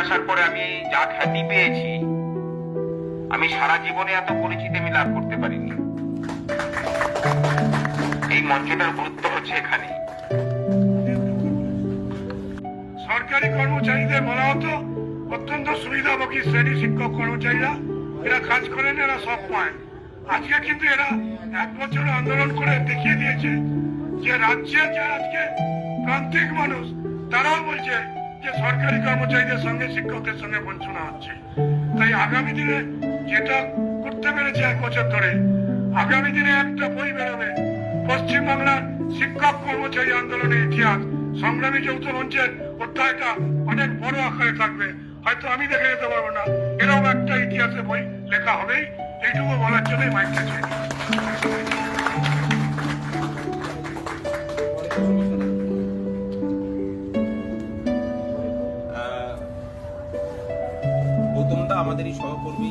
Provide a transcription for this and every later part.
আসার পরে আমি যা খ্যাতি পেয়েছি, আমি সারা জীবনে এত পরিচিতি আমি লাভ করতে পারিনি। এই মঞ্চটার গুরুত্ব হচ্ছে এখানে। সরকারি কর্মচারীদের বলা হতো, অত্যন্ত সুবিধাভোগী শ্রেণি শিক্ষক কর্মচারীরা, এরা কাজ করেন, এরা সব পায়। আজকে কিন্তু এরা এক বছর আন্দোলন করে দেখিয়ে দিয়েছে যে রাজ্যের যে আজকে প্রান্তিক মানুষ, তারাও বলছে যে সরকারি কর্মচারীদের সঙ্গে, শিক্ষকদের সঙ্গে বঞ্চনা হচ্ছে। তাই আগামী দিনে যেটা করতে পেরেছে এক বছর ধরে, আগামী দিনে একটা বই বেরোবে। পশ্চিমবাংলার শিক্ষক কর্মচারী আন্দোলনের ইতিহাস, সংগ্রামী যৌথ মঞ্চের অধ্যায়টা অনেক বড় আকারে থাকবে। হয়তো আমি দেখে যেতে পারব না। এরকম একটা ইতিহাসে বই লেখা হবেই। এইটুকু বলার জন্যই মাইকটা চাই গৌতম দা আমাদেরই সহকর্মী।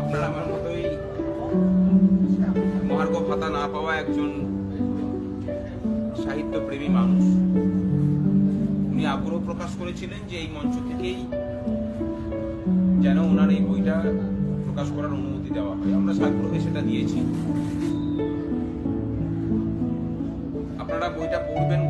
আপনার আমার মতোই মহার্ঘ ভাতা না পাওয়া একজন সাহিত্যপ্রেমী মানুষ। উনি আগ্রহ প্রকাশ করেছিলেন যে এই মঞ্চ থেকেই যেন ওনার এই বইটা প্রকাশ করার অনুমতি দেওয়া হয়। আমরা সাগ্রহে সেটা দিয়েছি। আপনারা বইটা পড়বেন